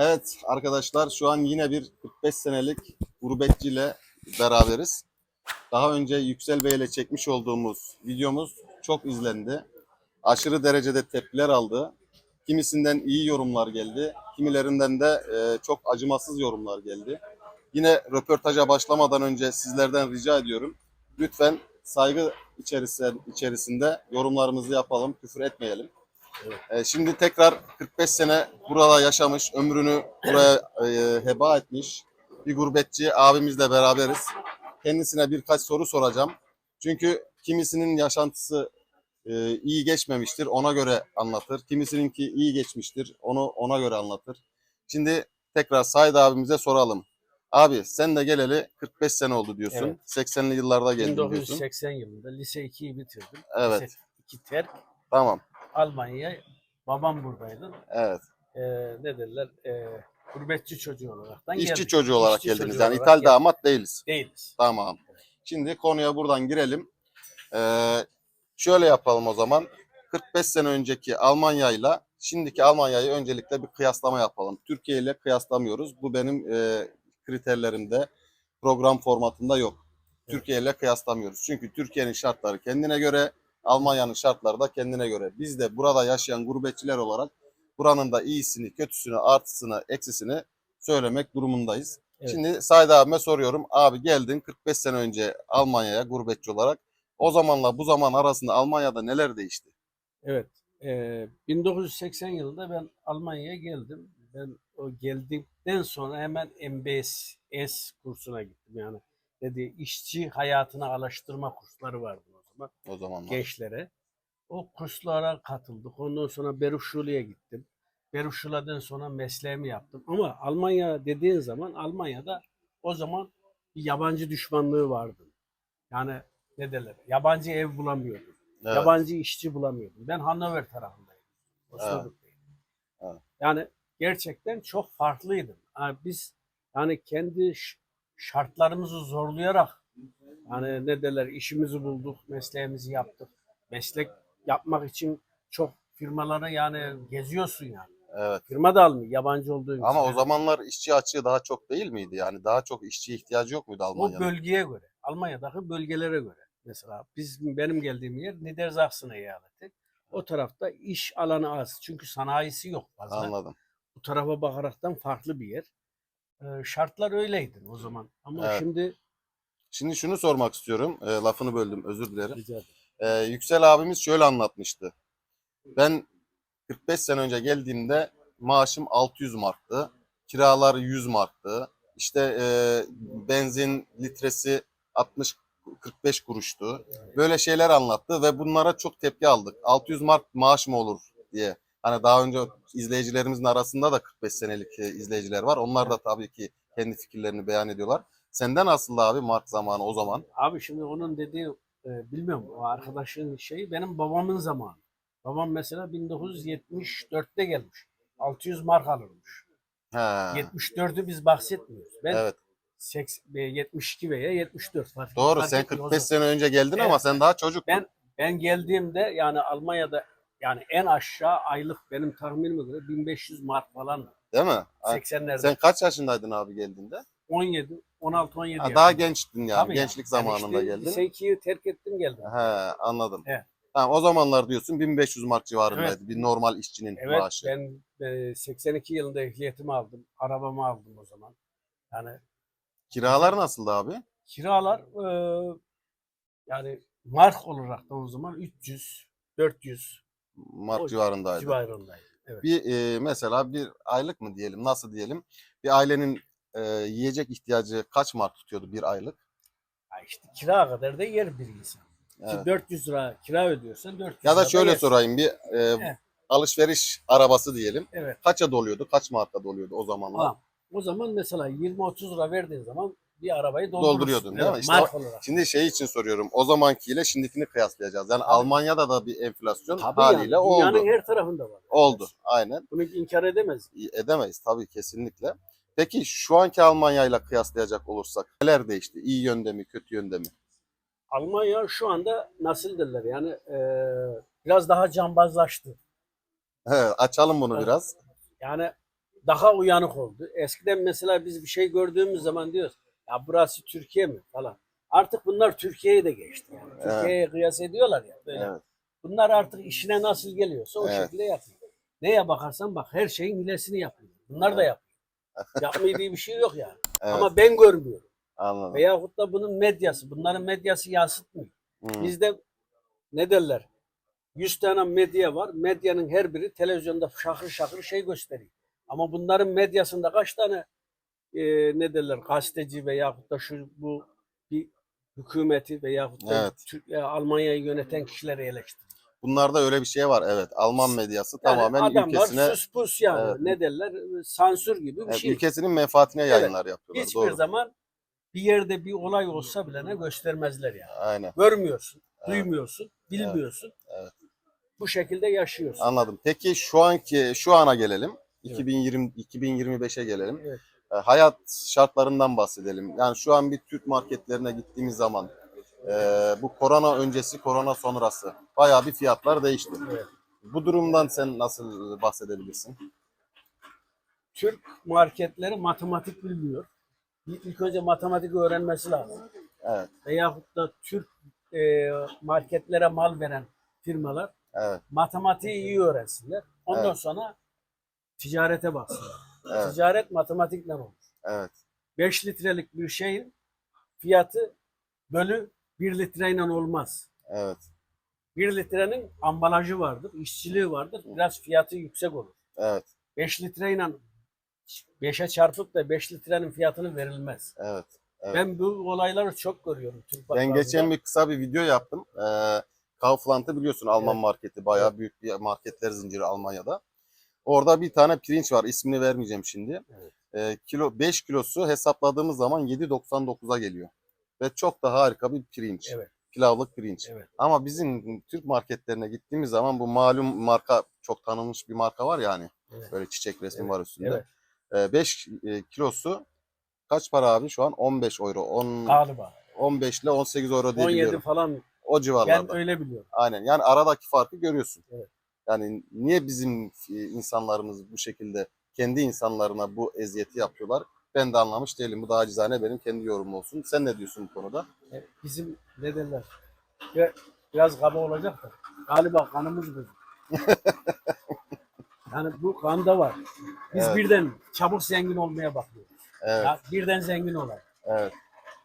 Evet arkadaşlar şu an yine bir 45 senelik gurbetçiyle beraberiz. Daha önce Yüksel Bey ile çekmiş olduğumuz videomuz çok izlendi. Aşırı derecede tepkiler aldı. Kimisinden iyi yorumlar geldi. Kimilerinden de e, çok acımasız yorumlar geldi. Yine röportaja başlamadan önce sizlerden rica ediyorum. Lütfen saygı içerisinde yorumlarımızı yapalım, küfür etmeyelim. E, şimdi tekrar 45 sene burada yaşamış, ömrünü buraya e, heba etmiş bir gurbetçi abimizle beraberiz. Kendisine birkaç soru soracağım. Çünkü kimisinin yaşantısı e, iyi geçmemiştir, ona göre anlatır. Kimisininki iyi geçmiştir, onu ona göre anlatır. Şimdi tekrar Said abimize soralım. Abi sen de geleli 45 sene oldu diyorsun. Evet. 80'li yıllarda geldin diyorsun. 1980 yılında lise 2'yi bitirdim. Evet. Lise 2 terk. Tamam. Almanya'ya babam buradaydı. Evet. Ee, ne derler? Ee, gurbetçi çocuğu olaraktan İşçi geldik. çocuğu olarak İşçi geldiniz. çocuğu Yani olarak ithal geldik. damat değiliz. Değiliz. Tamam. Şimdi konuya buradan girelim. Ee, şöyle yapalım o zaman. 45 sene önceki Almanya ile şimdiki Almanya'yı öncelikle bir kıyaslama yapalım. Türkiye ile kıyaslamıyoruz. Bu benim e, kriterlerimde program formatında yok. Türkiye ile kıyaslamıyoruz. Çünkü Türkiye'nin şartları kendine göre, Almanya'nın şartları da kendine göre. Biz de burada yaşayan gurbetçiler olarak buranın da iyisini, kötüsünü, artısını, eksisini söylemek durumundayız. Evet. Şimdi Said abime soruyorum. Abi geldin 45 sene önce Almanya'ya gurbetçi olarak. O zamanla bu zaman arasında Almanya'da neler değişti? Evet. Ee, 1980 yılında ben Almanya'ya geldim. Ben o geldikten sonra hemen MBS S kursuna gittim. Yani dedi işçi hayatına alıştırma kursları vardı zaman. O zamanlar. gençlere. O kurslara katıldık. Ondan sonra Berufschule'ye gittim. Berufschule'den sonra mesleğimi yaptım. Ama Almanya dediğin zaman Almanya'da o zaman bir yabancı düşmanlığı vardı. Yani ne derler? Yabancı ev bulamıyordum. Evet. Yabancı işçi bulamıyordum. Ben Hannover tarafındaydım. Osnabrück'taydım. Evet. Yani gerçekten çok farklıydım. Yani biz yani kendi şartlarımızı zorlayarak yani ne derler işimizi bulduk, mesleğimizi yaptık. Meslek yapmak için çok firmalara yani geziyorsun yani. Evet. Firma da almıyor yabancı olduğu için. Ama o zamanlar işçi açığı daha çok değil miydi? Yani daha çok işçiye ihtiyacı yok muydu o Almanya'nın? bölgeye göre, Almanya'daki bölgelere göre. Mesela biz benim geldiğim yer Niedersachsen eyaleti. O tarafta iş alanı az. Çünkü sanayisi yok fazla. Anladım. Bu tarafa bakaraktan farklı bir yer. Ee, şartlar öyleydi o zaman. Ama Evet. şimdi Şimdi şunu sormak istiyorum. E, lafını böldüm özür dilerim. Rica ederim. Ee, Yüksel abimiz şöyle anlatmıştı. Ben 45 sene önce geldiğimde maaşım 600 marktı. Kiralar 100 marktı. İşte e, benzin litresi 60 45 kuruştu. Böyle şeyler anlattı ve bunlara çok tepki aldık. 600 mark maaş mı olur diye. Hani daha önce izleyicilerimizin arasında da 45 senelik e, izleyiciler var. Onlar da tabii ki kendi fikirlerini beyan ediyorlar. Senden nasıldı abi mark zamanı o zaman? Abi şimdi onun dediği e, bilmiyorum o arkadaşın şeyi benim babamın zamanı. Babam mesela 1974'te gelmiş. 600 mark alırmış. He. 74'ü biz bahsetmiyoruz. Ben Evet. 80, e, 72 veya 74 fark Doğru fark sen etmiyor o 45 zaman. sene önce geldin ama Evet. sen daha çocuktun. Ben ben geldiğimde yani Almanya'da yani en aşağı aylık benim tahminime göre 1500 mark falan Değil mi? Ha, 80'lerde. Sen kaç yaşındaydın abi geldiğinde? 17 16 17 Ha, daha yaşında. gençtin yani. Tabii Gençlik yani. zamanında işte geldin. Lise 2'yi terk ettim geldim. He, anladım. Evet. Tamam, o zamanlar diyorsun 1500 mark civarındaydı. Evet. Bir normal işçinin Evet maaşı. ben e, 82 yılında ehliyetimi aldım. Arabamı aldım o zaman. Yani Kiralar nasıldı abi? kiralar e, yani mark olarak da o zaman 300 400 Mark O civarındaydı. civarındaydı. Evet. Bir e, mesela bir aylık mı diyelim, nasıl diyelim? Bir ailenin e, yiyecek ihtiyacı kaç mark tutuyordu bir aylık? Ya işte kira kadar da yer bir insan. Evet. Şimdi 400 lira kira ödüyorsan 400 Ya da lira şöyle yersin. sorayım bir e, alışveriş arabası diyelim. Evet. Kaça doluyordu? Kaç marka doluyordu o zamanlar? Tamam. O zaman mesela 20-30 lira verdiğin zaman bir arabayı doldurursun. Dolduruyordun, değil mi? Evet, İşte mark olarak. Şimdi şey için soruyorum. O zamankiyle şimdikini kıyaslayacağız. Yani. Almanya'da da bir enflasyon Tabii haliyle yani, oldu. Dünyanın her tarafında var. Oldu. Aynen. Bunu inkar edemez. Edemeyiz tabii kesinlikle. Peki şu anki Almanya ile kıyaslayacak olursak neler değişti? İyi yönde mi, kötü yönde mi? Almanya şu anda nasıl derler yani eee, biraz daha cambazlaştı. Evet, açalım bunu Evet. biraz. Yani daha uyanık oldu. Eskiden mesela biz bir şey gördüğümüz zaman diyoruz ya burası Türkiye mi falan. Artık bunlar Türkiye'yi de geçti. Yani. Evet. Türkiye'ye kıyas ediyorlar ya böyle. Evet. Bunlar artık işine nasıl geliyorsa o Evet. şekilde yapıyor. Neye bakarsan bak her şeyin hilesini yapıyor. Bunlar da yapıyor. Yapmıyor diye bir şey yok yani. Evet. Ama ben görmüyorum. Anladım. Veyahut da bunun medyası. Bunların medyası yansıtmıyor. Hı. Bizde ne derler? 100 tane medya var. Medyanın her biri televizyonda şakır şakır şey gösteriyor. Ama bunların medyasında kaç tane e, ne derler gazeteci veyahut da şu bu bir hükümeti veyahut da Evet. Türk- e, Almanya'yı yöneten kişileri eleştiriyor. Bunlarda öyle bir şey var. Evet. Alman medyası Yani tamamen adamlar ülkesine sus pus yani Evet. ne derler sansür gibi bir evet, şey. ülkesinin menfaatine Evet. yayınlar yapıyorlar. Hiçbir Doğru. zaman bir yerde bir olay olsa bile ne göstermezler yani. Aynen. Görmüyorsun, Evet. duymuyorsun, bilmiyorsun. Evet. Bu şekilde yaşıyorsun. Anladım. Peki şu anki şu ana gelelim. Evet. 2020 2025'e gelelim. Evet. E, hayat şartlarından bahsedelim. Yani şu an bir Türk marketlerine gittiğimiz zaman e, bu korona öncesi, korona sonrası bayağı bir fiyatlar değişti. Evet. Bu durumdan sen nasıl bahsedebilirsin? Türk marketleri matematik bilmiyor. İlk önce matematik öğrenmesi lazım. Evet, Veyahut da Türk e, marketlere mal veren firmalar evet, matematiği iyi öğrensinler. Ondan Evet. sonra ticarete baksınlar. evet, Ticaret matematikle olur. evet, 5 litrelik bir şeyin fiyatı bölü 1 litreyle olmaz. evet, 1 litrenin ambalajı vardır, işçiliği vardır. Biraz fiyatı yüksek olur. evet, 5 litreyle 5'e çarpıp da 5 litrenin fiyatını verilmez. evet. Evet. Ben bu olayları çok görüyorum Türk Ben geçen bir kısa bir video yaptım. Ee, Kaufland'ı biliyorsun Alman Evet. marketi. Bayağı büyük bir marketler zinciri Almanya'da. Orada bir tane pirinç var. ismini vermeyeceğim şimdi. Evet. Ee, kilo 5 kilosu hesapladığımız zaman 7.99'a geliyor. Ve çok da harika bir pirinç. Evet. Pilavlık pirinç. Evet. Ama bizim Türk marketlerine gittiğimiz zaman bu malum marka çok tanınmış bir marka var ya hani. Evet. Böyle çiçek resmi Evet. var üstünde. Evet. 5 kilosu kaç para abi şu an? 15 euro. 10, Galiba. 15 ile 18 euro diye 17 biliyorum. falan O civarlarda. ben öyle biliyorum. Aynen. Yani aradaki farkı görüyorsun. Evet. Yani niye bizim e, insanlarımız bu şekilde kendi insanlarına bu eziyeti yapıyorlar? Ben de anlamış değilim. Bu da acizane benim kendi yorumum olsun. Sen ne diyorsun bu konuda? E, Bizim ne derler? Ve biraz kaba olacak da galiba kanımız bozuk. yani bu kanda var. Biz Evet. birden çabuk zengin olmaya bakıyoruz. Evet, Ya birden zengin olalım. evet,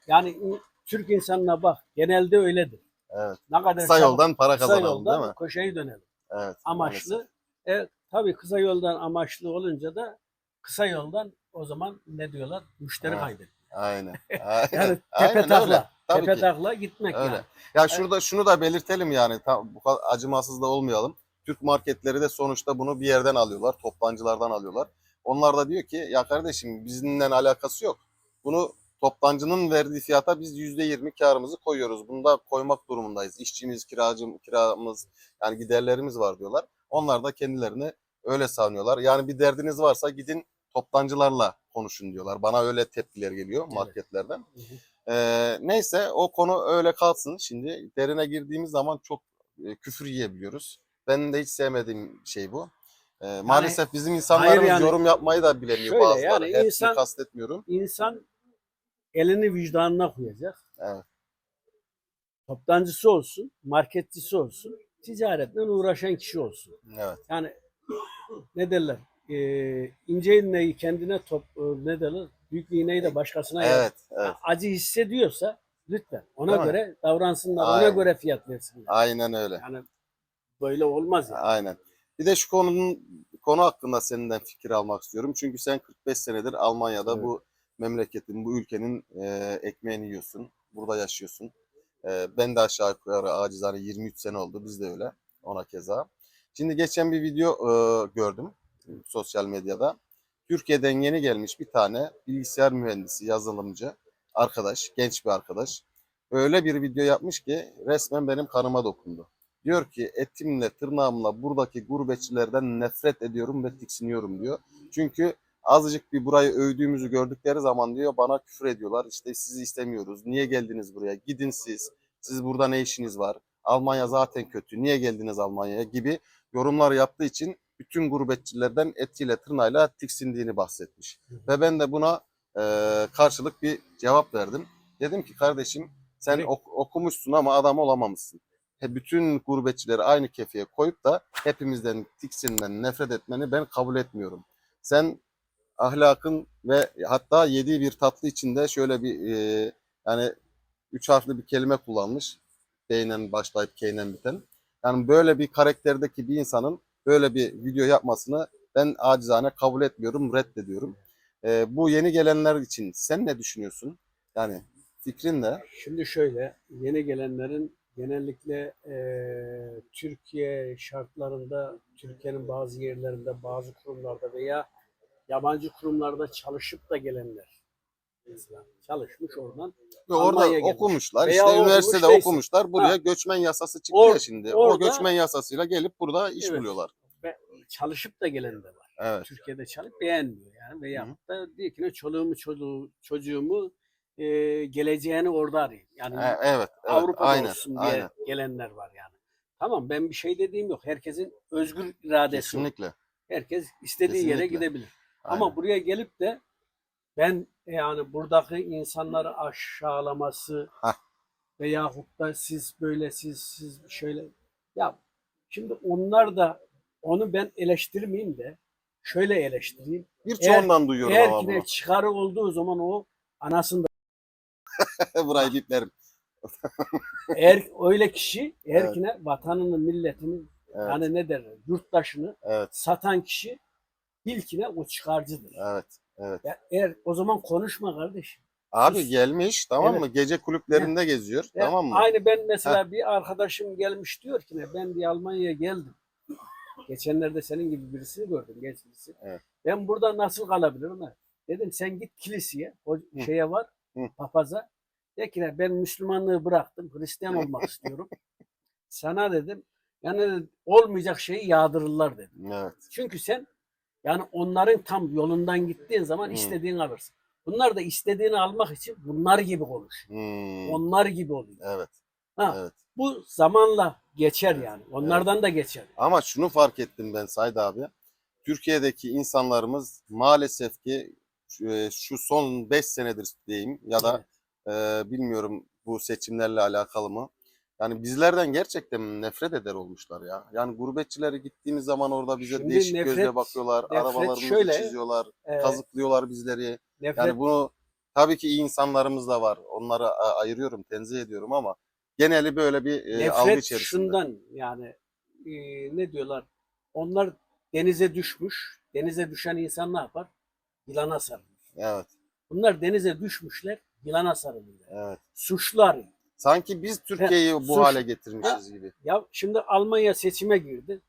Yani in- Türk insanına bak genelde öyledir. evet. Ne kadar Kısa çabuk- yoldan para kısa kazanalım yoldan değil mi? köşeyi dönelim. Evet. Amaçlı. E, tabii kısa yoldan amaçlı olunca da kısa yoldan o zaman ne diyorlar? Müşteri Evet. kaybediyor. Aynen. Aynen. Yani Aynen tepe öyle. takla. Tabii Tepe ki. takla gitmek Öyle. yani. Ya şurada şunu da belirtelim yani tam bu kadar acımasız da olmayalım. Türk marketleri de sonuçta bunu bir yerden alıyorlar, toptancılardan alıyorlar. Onlar da diyor ki ya kardeşim bizimle alakası yok. Bunu toptancının verdiği fiyata biz %20 karımızı koyuyoruz. Bunu da koymak durumundayız. İşçimiz, kiracım, kiramız yani giderlerimiz var diyorlar. Onlar da kendilerini öyle savunuyorlar. Yani bir derdiniz varsa gidin toptancılarla konuşun diyorlar. Bana öyle tepkiler geliyor Evet. marketlerden. Hı hı. Ee, neyse o konu öyle kalsın. Şimdi derine girdiğimiz zaman çok e, küfür yiyebiliyoruz. Benim de hiç sevmediğim şey bu. Ee, maalesef bizim insanlarımız yani- yorum yapmayı da bilemiyor Şöyle bazıları. yani Hepsini insan- kastetmiyorum. İnsan elini vicdanına koyacak. Evet, Toptancısı olsun, marketçisi olsun, ticaretle uğraşan kişi olsun. evet, Yani ne derler? E, ince iğneyi kendine top, e, ne derler? Büyük iğneyi de başkasına yap. evet, evet. acı hissediyorsa lütfen ona Değil mi? göre davransınlar, ona Aynen. göre fiyat versinler. Aynen öyle. Yani böyle olmaz yani. Aynen. Bir de şu konunun konu hakkında senden fikir almak istiyorum. Çünkü sen 45 senedir Almanya'da Evet. bu memleketin, bu ülkenin e, ekmeğini yiyorsun. Burada yaşıyorsun. E, ben de aşağı yukarı acizane 23 sene oldu. Biz de öyle. Ona keza. Şimdi geçen bir video e, gördüm sosyal medyada. Türkiye'den yeni gelmiş bir tane bilgisayar mühendisi, yazılımcı arkadaş, genç bir arkadaş. Öyle bir video yapmış ki resmen benim kanıma dokundu. Diyor ki etimle tırnağımla buradaki gurbetçilerden nefret ediyorum ve tiksiniyorum diyor. Çünkü azıcık bir burayı övdüğümüzü gördükleri zaman diyor bana küfür ediyorlar. İşte sizi istemiyoruz. Niye geldiniz buraya? Gidin siz. Siz burada ne işiniz var? Almanya zaten kötü. Niye geldiniz Almanya'ya gibi yorumlar yaptığı için bütün gurbetçilerden etiyle tırnağıyla tiksindiğini bahsetmiş. Ve ben de buna e, karşılık bir cevap verdim. Dedim ki kardeşim sen Evet. ok- okumuşsun ama adam olamamışsın. He, bütün gurbetçileri aynı kefeye koyup da hepimizden tiksinmen, nefret etmeni ben kabul etmiyorum. Sen ahlakın ve hatta yediği bir tatlı içinde şöyle bir e, yani üç harfli bir kelime kullanmış. B'yle başlayıp K'yle biten. Yani böyle bir karakterdeki bir insanın böyle bir video yapmasını ben acizane kabul etmiyorum, reddediyorum. E, bu yeni gelenler için sen ne düşünüyorsun? Yani fikrin ne? Şimdi şöyle, yeni gelenlerin genellikle eee, Türkiye şartlarında, Türkiye'nin bazı yerlerinde, bazı kurumlarda veya yabancı kurumlarda çalışıp da gelenler. Çalışmış oradan. Ve orada gelmiş. okumuşlar, Veya işte üniversitede neyse. okumuşlar. Buraya Ha. göçmen yasası çıktı Or- ya şimdi. orada- o göçmen yasasıyla gelip burada iş Evet. buluyorlar. Ve çalışıp da gelen de var. Evet. Türkiye'de çalışıp beğenmiyor yani. Veya da diyor ki ne çoluğumu çocuğu, çocuğumu eee, geleceğini orada arayayım. Yani E, evet, evet. Avrupa'da aynen, olsun diye aynen. gelenler var yani. Tamam ben bir şey dediğim yok. Herkesin özgür iradesi. Kesinlikle. Herkes istediği yere Kesinlikle. gidebilir. Aynen. Ama buraya gelip de ben yani buradaki insanları aşağılaması Hah. veyahut da siz böyle siz siz şöyle ya şimdi onlar da onu ben eleştirmeyeyim de şöyle eleştireyim. Birçoğundan duyuyorum Eğer ama ki bunu. çıkarı olduğu zaman o anasını da Burayı biplerim. eğer öyle kişi eğer Evet. ki ne vatanını milletini Evet, yani ne derler yurttaşını evet, satan kişi bilkine o çıkarcıdır. evet, evet. Ya eğer o zaman konuşma kardeşim. Abi Sus. gelmiş tamam Evet. mı? Gece kulüplerinde geziyor Ya tamam mı? Aynı ben mesela bir arkadaşım gelmiş diyor ki ne ben bir Almanya'ya geldim. Geçenlerde senin gibi birisini gördüm genç birisi. Evet. Ben burada nasıl kalabilirim? ha? Dedim sen git kiliseye, o Hı. şeye var, Hı. papaza. De ki ben Müslümanlığı bıraktım, Hristiyan olmak istiyorum. Sana dedim yani olmayacak şeyi yağdırırlar dedim. Evet. Çünkü sen yani onların tam yolundan gittiğin zaman Hı. istediğini alırsın. Bunlar da istediğini almak için bunlar gibi konuş. Hmm, Onlar gibi oluyor. Evet. Ha, Evet. Bu zamanla geçer yani. Onlardan da geçer. Ama şunu fark ettim ben Said abi. Türkiye'deki insanlarımız maalesef ki şu- e, şu son 5 senedir diyeyim ya da e, bilmiyorum bu seçimlerle alakalı mı? Yani bizlerden gerçekten nefret eder olmuşlar ya. Yani gurbetçilere gittiğimiz zaman orada bize Şimdi değişik nefret- gözle bakıyorlar. nefret Arabalarımızı şöyle, çiziyorlar, Ee, kazıklıyorlar bizleri. nefret, Yani bunu tabii ki iyi insanlarımız da var. Onları ayırıyorum, tenzih ediyorum ama geneli böyle bir e, algı nefret içerisinde. şundan yani e, ne diyorlar? Onlar denize düşmüş. Denize düşen insan ne yapar? Yılana sarılır. Evet, Bunlar denize düşmüşler. Yılana sarılıyorlar. evet. Suçlu arıyor. Sanki biz Türkiye'yi bu hale getirmişiz gibi. Ya şimdi Almanya seçime girdi.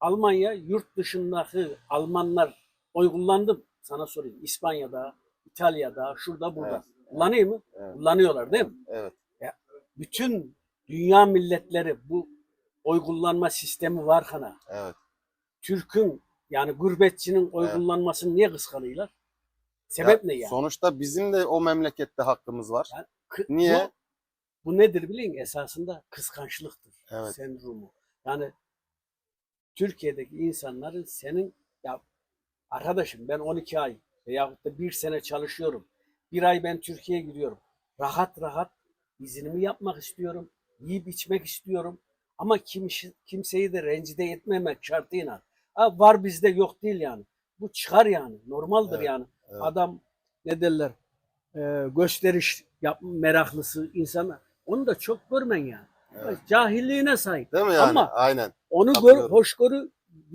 Almanya yurt dışındaki Almanlar oy kullandı mı? Sana sorayım. İspanya'da, İtalya'da, şurada, burada. Evet, Kullanıyor mu? Evet, Kullanıyorlar değil mi? evet, Bütün dünya milletleri bu oy kullanma sistemi var kana. evet. Türk'ün yani gurbetçinin oy Evet. kullanmasını niye kıskanıyorlar? Sebep Ya, ne yani? Sonuçta bizim de o memlekette hakkımız var. Yani Niye? Bu, bu nedir bilin esasında kıskançlıktır. Evet. Sendromu. Yani Türkiye'deki insanların senin ya arkadaşım ben 12 ay veyahut da bir sene çalışıyorum. Bir ay ben Türkiye'ye gidiyorum. Rahat rahat izinimi yapmak istiyorum. Yiyip içmek istiyorum. Ama kim, kimseyi de rencide etmemek şartıyla. Ha, var bizde yok değil yani. Bu çıkar yani. Normaldir Evet, yani. evet. Adam ne derler e, gösteriş yap, meraklısı insan onu da çok görmen yani. evet. Cahilliğine sahip. Değil mi yani? Ama Aynen, onu gör, Katılıyorum. hoşgörü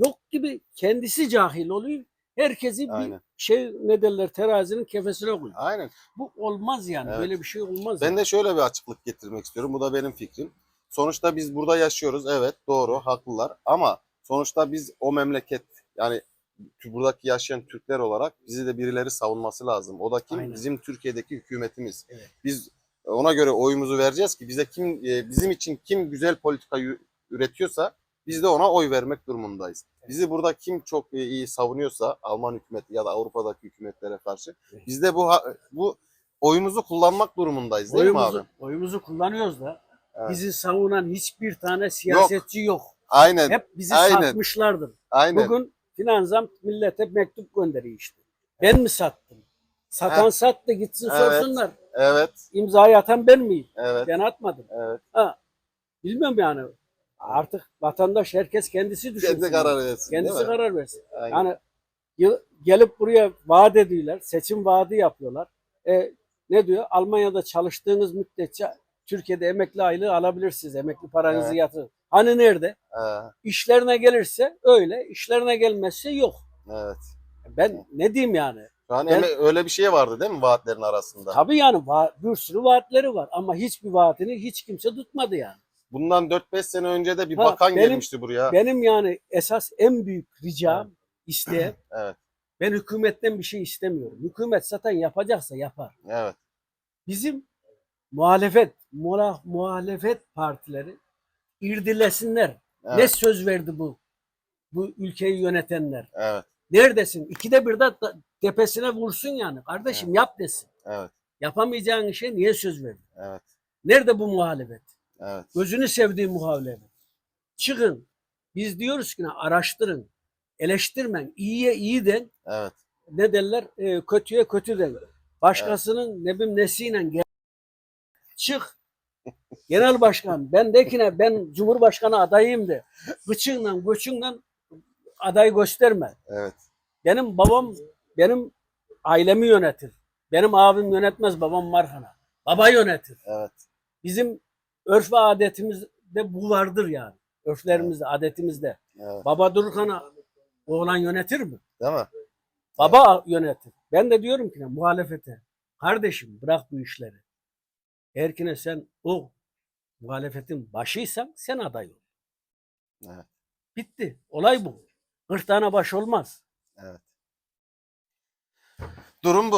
yok gibi kendisi cahil oluyor. Herkesi bir aynen. şey ne derler terazinin kefesine koyuyor. Aynen. Bu olmaz yani. Evet. Böyle bir şey olmaz. Ben yani. de şöyle bir açıklık getirmek istiyorum. Bu da benim fikrim. Sonuçta biz burada yaşıyoruz. Evet, doğru, haklılar. Ama sonuçta biz o memleket yani buradaki yaşayan Türkler olarak bizi de birileri savunması lazım. O da kim? Aynen. Bizim Türkiye'deki hükümetimiz. Evet. Biz ona göre oyumuzu vereceğiz ki bize kim e, bizim için kim güzel politika üretiyorsa biz de ona oy vermek durumundayız. Bizi burada kim çok e, iyi savunuyorsa Alman hükümeti ya da Avrupa'daki hükümetlere karşı biz de bu bu oyumuzu kullanmak durumundayız değil mi oyumuzu, abi? oyumuzu kullanıyoruz da Evet. bizi savunan hiçbir tane siyasetçi yok. Aynen. Hep bizi aynen. satmışlardır. Aynen. Bugün finansam millete mektup gönderiyor işte. Ben mi sattım? Satan Ha. sattı gitsin Evet. sorsunlar. Evet. İmzayı atan ben miyim? Evet. Ben atmadım. Evet. Ha. Bilmiyorum yani. Artık vatandaş herkes kendisi düşünsün. Kendi karar versin. Kendisi değil mi? karar versin. Aynen. Yani gelip buraya vaat ediyorlar. Seçim vaadi yapıyorlar. E, ne diyor? Almanya'da çalıştığınız müddetçe Türkiye'de emekli aylığı alabilirsiniz. Emekli paranızı Evet. yatırın. Hani nerede? Ha, İşlerine gelirse öyle, işlerine gelmezse yok. evet. Ben ne diyeyim yani? An Ben- öyle bir şey vardı değil mi vaatlerin arasında? Tabii yani va- bir sürü vaatleri var ama hiçbir vaatini hiç kimse tutmadı yani. Bundan 4-5 sene önce de bir Ha, bakan benim- gelmişti buraya. Benim yani esas en büyük ricam, isteğim Evet. ben hükümetten bir şey istemiyorum. Hükümet zaten yapacaksa yapar. Evet. Bizim muhalefet, muha- muhalefet partileri irdilesinler. Evet. Ne söz verdi bu? Bu ülkeyi yönetenler. Evet. Neredesin? İkide bir de da- tepesine vursun yani. Kardeşim yap desin. Evet. Yapamayacağın işe niye söz verdin? Evet. Nerede bu muhalefet? Evet. Gözünü sevdiği muhalefet. Çıkın. Biz diyoruz ki araştırın. Eleştirmen. İyiye iyi den. Evet. Ne derler? Ee, kötüye kötü den. Başkasının ne bileyim nesiyle gel. Çık. Genel başkan. Ben dekine ben Cumhurbaşkanı adayıyım de. Gıçınla göçünle aday gösterme. Evet. Benim babam benim ailemi yönetir. Benim abim yönetmez babam Marhana. Baba yönetir. Evet. Bizim örf ve adetimizde bu vardır yani. Örflerimizde, adetimizde. Evet. Baba dururken oğlan yönetir mi? Değil mi? Baba yönetir. Ben de diyorum ki muhalefete. Kardeşim bırak bu işleri. Eğer ki ne sen o muhalefetin başıysan sen aday ol. Evet. Bitti. Olay bu. 40 tane baş olmaz. Evet. Durum bu.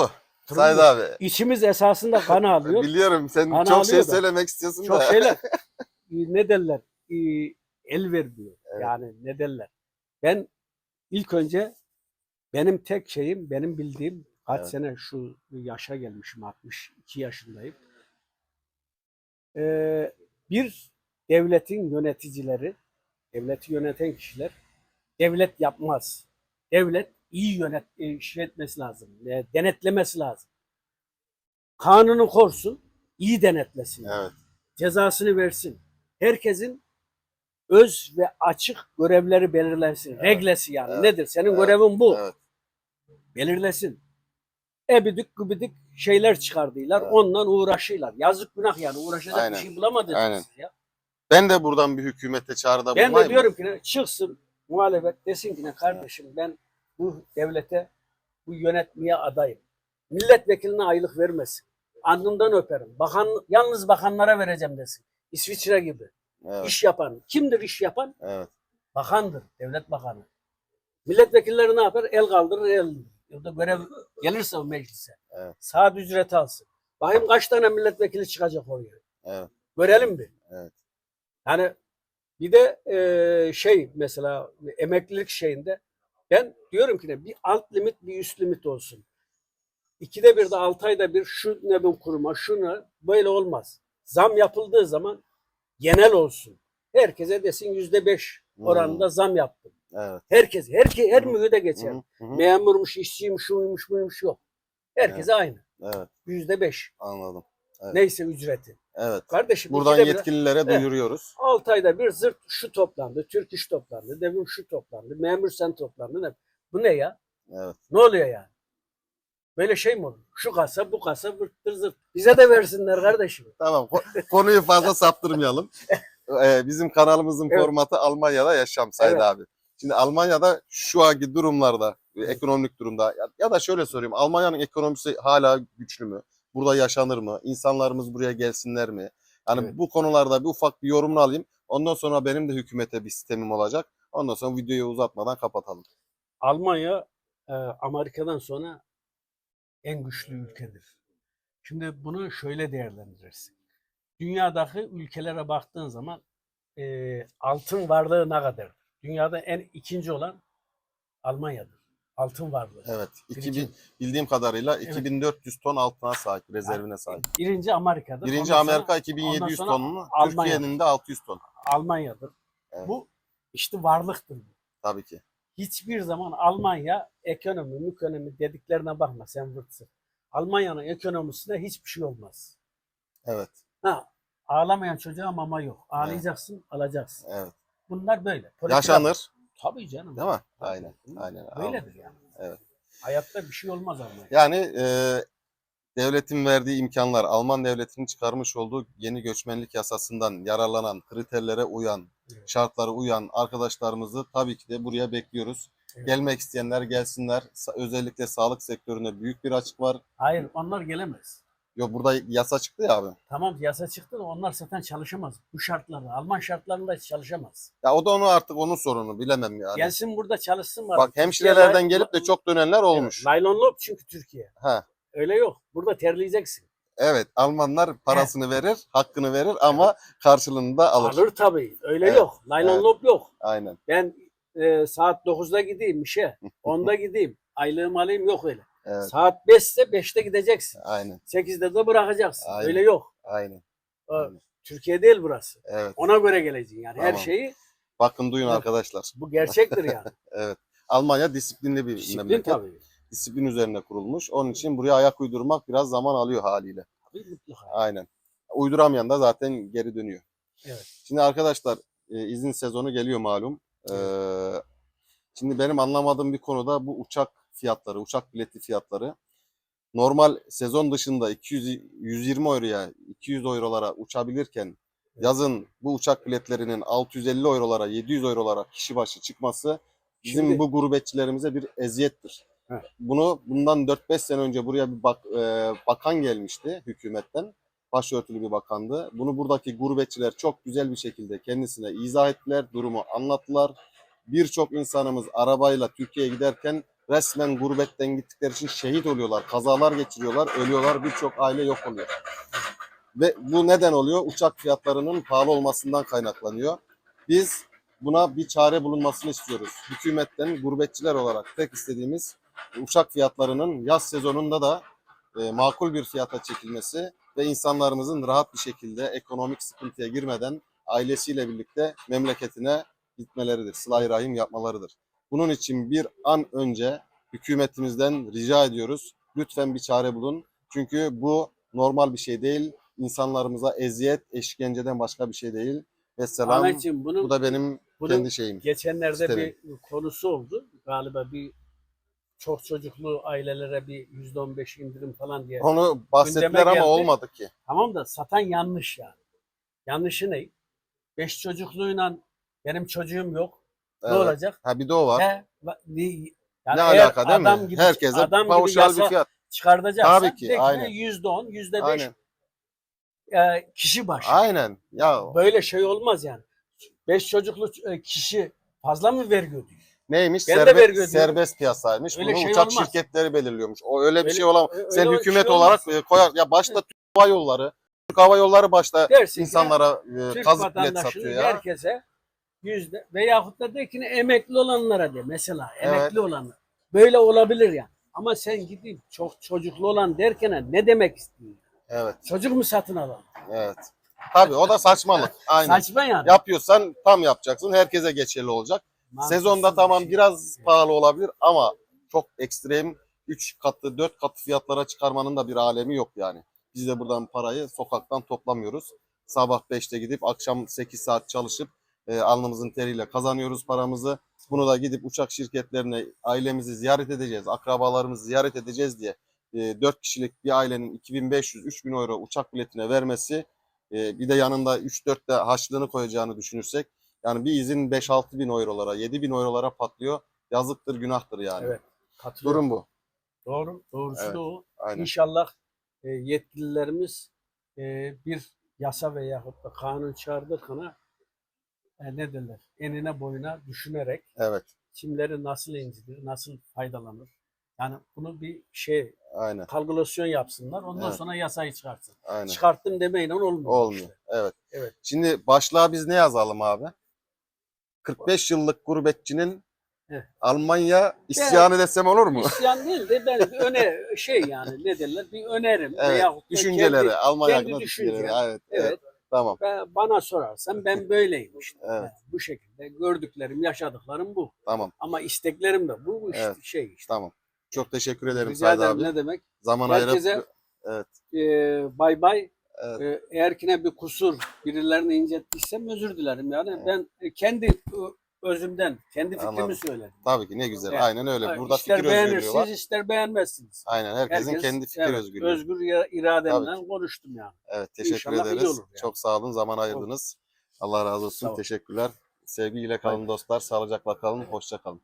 Durum Said bu. abi. İçimiz esasında kan alıyor. Biliyorum sen Ana çok şey da. söylemek istiyorsun Çok da. şeyler e, ne derler e, el vermiyor. Evet. Yani ne derler. Ben ilk önce benim tek şeyim benim bildiğim kaç Evet. sene şu yaşa gelmişim 62 yaşındayım. Ee, bir devletin yöneticileri, devleti yöneten kişiler devlet yapmaz. Devlet iyi yönet, e, işletmesi lazım. e, denetlemesi lazım. Kanunu korsun, iyi denetlesin Evet. cezasını versin. Herkesin öz ve açık görevleri belirlensin. Evet. Reglesi yani. Evet. Nedir? Senin Evet. görevin bu. Evet. Belirlesin. Ebidik gübidik şeyler çıkardılar. Evet. Ondan uğraşıyorlar. Yazık günah yani. Uğraşacak Aynen. bir şey bulamadınız Aynen. ya. Ben de buradan bir hükümete çağrıda Ben de bulunayım diyorum ki çıksın muhalefet desin ki ne kardeşim ben bu devlete bu yönetmeye adayım. Milletvekiline aylık vermesin. Alnından öperim. Bakan, yalnız bakanlara vereceğim desin. İsviçre gibi. Evet. İş yapan. Kimdir iş yapan? Evet. Bakandır. Devlet bakanı. Milletvekilleri ne yapar? El kaldırır, el. Yılda görev gelirse o meclise. Evet. Saat ücreti alsın. Bakayım kaç tane milletvekili çıkacak oraya. Evet. Görelim bir. Evet. Yani bir de eee, şey mesela emeklilik şeyinde ben diyorum ki ne bir alt limit bir üst limit olsun. İkide bir de altı ayda bir şu ne bu kuruma şunu böyle olmaz. Zam yapıldığı zaman genel olsun. Herkese desin yüzde beş oranında zam yaptım. Evet. Herkes, herke, her Hı. mühüde geçer. Hı hı. Memurmuş, işçiymiş, şuymuş, buymuş yok. Herkese aynı. Evet. Yüzde beş. Anladım. Evet. Neyse ücreti. Evet. Kardeşim Buradan ikide bir- yetkililere Evet. duyuruyoruz. 6 ayda bir zırt şu toplandı, Türk iş toplandı, devrim şu toplandı, memur sen toplandı. Ne? Bu ne ya? Evet. Ne oluyor yani? Böyle şey mi olur? Şu kasa bu kasa vırttır zırt. Bize de versinler kardeşim. Tamam. ko- konuyu fazla saptırmayalım. Ee, bizim kanalımızın Evet. formatı Almanya'da yaşam Said Evet. abi. Şimdi Almanya'da şu anki durumlarda, ekonomik durumda ya, ya da şöyle sorayım. Almanya'nın ekonomisi hala güçlü mü? Burada yaşanır mı? İnsanlarımız buraya gelsinler mi? Yani Evet. bu konularda bir ufak bir yorumunu alayım. Ondan sonra benim de hükümete bir sistemim olacak. Ondan sonra videoyu uzatmadan kapatalım. Almanya e, Amerika'dan sonra en güçlü ülkedir. Şimdi bunu şöyle değerlendirirsin. Dünyadaki ülkelere baktığın zaman e, altın varlığı ne kadar? Dünyada en ikinci olan Almanya'dır altın varlığı. Evet. 2000, bildiğim kadarıyla Evet. 2400 ton altına sahip, rezervine sahip. Birinci Amerika'dır. Birinci Ondan Amerika 2700 sonra tonlu, Almanya. Türkiye'nin de 600 ton. Almanya'dır. Evet. Bu işte varlıktır. bu. Tabii ki. Hiçbir zaman Almanya ekonomi, ekonomi dediklerine bakma sen vırtsın. Almanya'nın ekonomisine hiçbir şey olmaz. Evet. Ha, ağlamayan çocuğa mama yok. Ağlayacaksın, alacaksın. Evet. Bunlar böyle. Politika- Yaşanır. Tabii canım. Değil mi? Tabii. Aynen. Aynen. Böyledir yani. Evet. Hayatta bir şey olmaz Almanya. Yani e, devletin verdiği imkanlar, Alman devletinin çıkarmış olduğu yeni göçmenlik yasasından yararlanan, kriterlere uyan, Evet. şartlara uyan arkadaşlarımızı tabii ki de buraya bekliyoruz. Evet. Gelmek isteyenler gelsinler. Özellikle sağlık sektöründe büyük bir açık var. Hayır onlar gelemez. Yo burada yasa çıktı ya abi. Tamam yasa çıktı da onlar zaten çalışamaz. Bu şartlarda. Alman şartlarında hiç çalışamaz. Ya o da onu artık onun sorunu bilemem yani. Gelsin burada çalışsın var. Bak hemşirelerden gelip de çok dönenler olmuş. Naylonlu çünkü Türkiye. Ha. Öyle yok. Burada terleyeceksin. Evet Almanlar parasını verir, hakkını verir ama karşılığında alır. Alır tabii. Öyle Evet, yok. Naylonlu yok. Aynen. Ben e, saat 9'da gideyim işe. 10'da gideyim. Aylığımı alayım yok öyle. Evet. Saat 5 ise 5'te gideceksin. Aynen. 8'de de bırakacaksın. Aynen. Öyle yok. Aynen. O, Aynen. Türkiye değil burası. Evet. Ona göre geleceksin yani. Her Tamam. şeyi Bakın duyun Evet. arkadaşlar. bu gerçektir yani. Evet. Almanya disiplinli bir Disiplin memleket. tabii. Disiplin üzerine kurulmuş. Onun için buraya ayak uydurmak biraz zaman alıyor haliyle. Tabii mutlaka. Aynen. Uyduramayan da zaten geri dönüyor. Evet. Şimdi arkadaşlar e, izin sezonu geliyor malum. Ee, şimdi benim anlamadığım bir konuda bu uçak fiyatları, uçak bileti fiyatları. Normal sezon dışında 200 120 euroya, 200 eurolara uçabilirken yazın bu uçak biletlerinin 650 eurolara, 700 eurolara kişi başı çıkması bizim Şimdi- bu gurbetçilerimize bir eziyettir. Heh. Bunu bundan 4-5 sene önce buraya bir bak, e, bakan gelmişti hükümetten. Başörtülü bir bakandı. Bunu buradaki gurbetçiler çok güzel bir şekilde kendisine izah ettiler, durumu anlattılar. Birçok insanımız arabayla Türkiye'ye giderken resmen gurbetten gittikleri için şehit oluyorlar, kazalar geçiriyorlar, ölüyorlar, birçok aile yok oluyor. Ve bu neden oluyor? Uçak fiyatlarının pahalı olmasından kaynaklanıyor. Biz buna bir çare bulunmasını istiyoruz. Hükümetten gurbetçiler olarak tek istediğimiz uçak fiyatlarının yaz sezonunda da e, makul bir fiyata çekilmesi ve insanlarımızın rahat bir şekilde ekonomik sıkıntıya girmeden ailesiyle birlikte memleketine gitmeleridir. Sıla-i Rahim yapmalarıdır. Bunun için bir an önce hükümetimizden rica ediyoruz. Lütfen bir çare bulun. Çünkü bu normal bir şey değil. İnsanlarımıza eziyet, eşkenceden başka bir şey değil. Ve selam. Ahmetciğim bunu, Bu da benim bunu kendi şeyim. geçenlerde isterim. bir konusu oldu. Galiba bir çok çocuklu ailelere bir %15 indirim falan diye. Onu bahsettiler ama olmadı ki. Tamam da satan yanlış yani. Yanlışı ne? Beş çocukluyla benim çocuğum yok. Ne Evet. olacak? Ha bir de o var. He, yani ne alaka değil adam mi? Gibi, Herkese adam yasa bir fiyat. çıkartacaksan Tabii ki, aynen. yüzde on, yüzde beş Aynen. e, kişi başı. Aynen. Ya Böyle şey olmaz yani. Beş çocuklu e, kişi fazla mı vergi ödüyor? neymiş? Ben Serbest, serbest piyasaymış. Öyle Bunu şey uçak olmaz. şirketleri belirliyormuş. O öyle bir Öyle- şey olamaz. Öyle Sen bir hükümet şey olarak olmaz. e, koyar. Ya başta Türk Hava Yolları. Türk Hava Yolları başta Dersin insanlara e, kazık bilet satıyor ya. herkese yüzde veyahut da de ki emekli olanlara de mesela Evet. emekli olanlar. Böyle olabilir yani. Ama sen gidip çok çocuklu olan derken ne demek istiyorsun? Evet. Çocuk mu satın alalım? Evet. Tabii o da saçmalık. Aynen. Saçma yani. Yapıyorsan tam yapacaksın. Herkese geçerli olacak. Mantıksız Sezonda tamam şey. biraz pahalı olabilir ama çok ekstrem 3 katı 4 katı fiyatlara çıkarmanın da bir alemi yok yani. Biz de buradan parayı sokaktan toplamıyoruz. Sabah 5'te gidip akşam 8 saat çalışıp e, alnımızın teriyle kazanıyoruz paramızı. Bunu da gidip uçak şirketlerine ailemizi ziyaret edeceğiz, akrabalarımızı ziyaret edeceğiz diye e, 4 kişilik bir ailenin 2500-3000 euro uçak biletine vermesi e, bir de yanında 3-4 de harçlığını koyacağını düşünürsek yani bir izin 5-6 bin eurolara, 7 bin eurolara patlıyor. Yazıktır, günahtır yani. Evet. Katılıyorum. Durum bu. Doğru. Doğrusu Evet. da o. Aynen. İnşallah e, yetkililerimiz e, bir yasa veyahut da kanun çıkardırkana e, ne derler? Enine boyuna düşünerek Evet. kimleri nasıl incidir, nasıl faydalanır? Yani bunu bir şey Aynen. kalkülasyon yapsınlar. Ondan Evet. sonra yasayı çıkartsın. Aynen. Çıkarttım demeyle olmuyor. Olmuyor. işte. Evet. Evet. Şimdi başlığa biz ne yazalım abi? 45 yıllık gurbetçinin Evet. Almanya isyanı desem olur mu? İsyan değil de ben bir öne şey yani ne derler bir önerim Evet. veyahut Düşünceleri, kendi- Almanya kendi düşünceleri. Evet. Evet. Evet. Tamam. Ve bana sorarsan ben böyleyim işte. Evet. Bu şekilde gördüklerim, yaşadıklarım bu. Tamam. Ama isteklerim de bu, bu işte Evet. şey işte. Tamam. Çok teşekkür ederim Rica Said ederim abi. ne demek. Zaman Herkese ayırıp Evet. e, bay bay. Evet. E, eğer ki ne bir kusur birilerini incettiysem özür dilerim. Yani Evet. ben kendi özümden, kendi fikrimi Anladım. söyledim. Tabii ki ne güzel. Evet. Aynen öyle. Burada ister fikir özgürlüğü var. beğenirsiniz, ister beğenmezsiniz. Aynen herkesin Herkes, kendi fikir evet, özgürlüğü. Özgür ira- irademden Tabii konuştum yani. Evet teşekkür İnşallah iyi ederiz. olur yani. Çok sağ olun zaman ayırdınız. Allah razı olsun. Ol. Teşekkürler. Sevgiyle kalın dostlar. Sağlıcakla kalın. Hoşça kalın.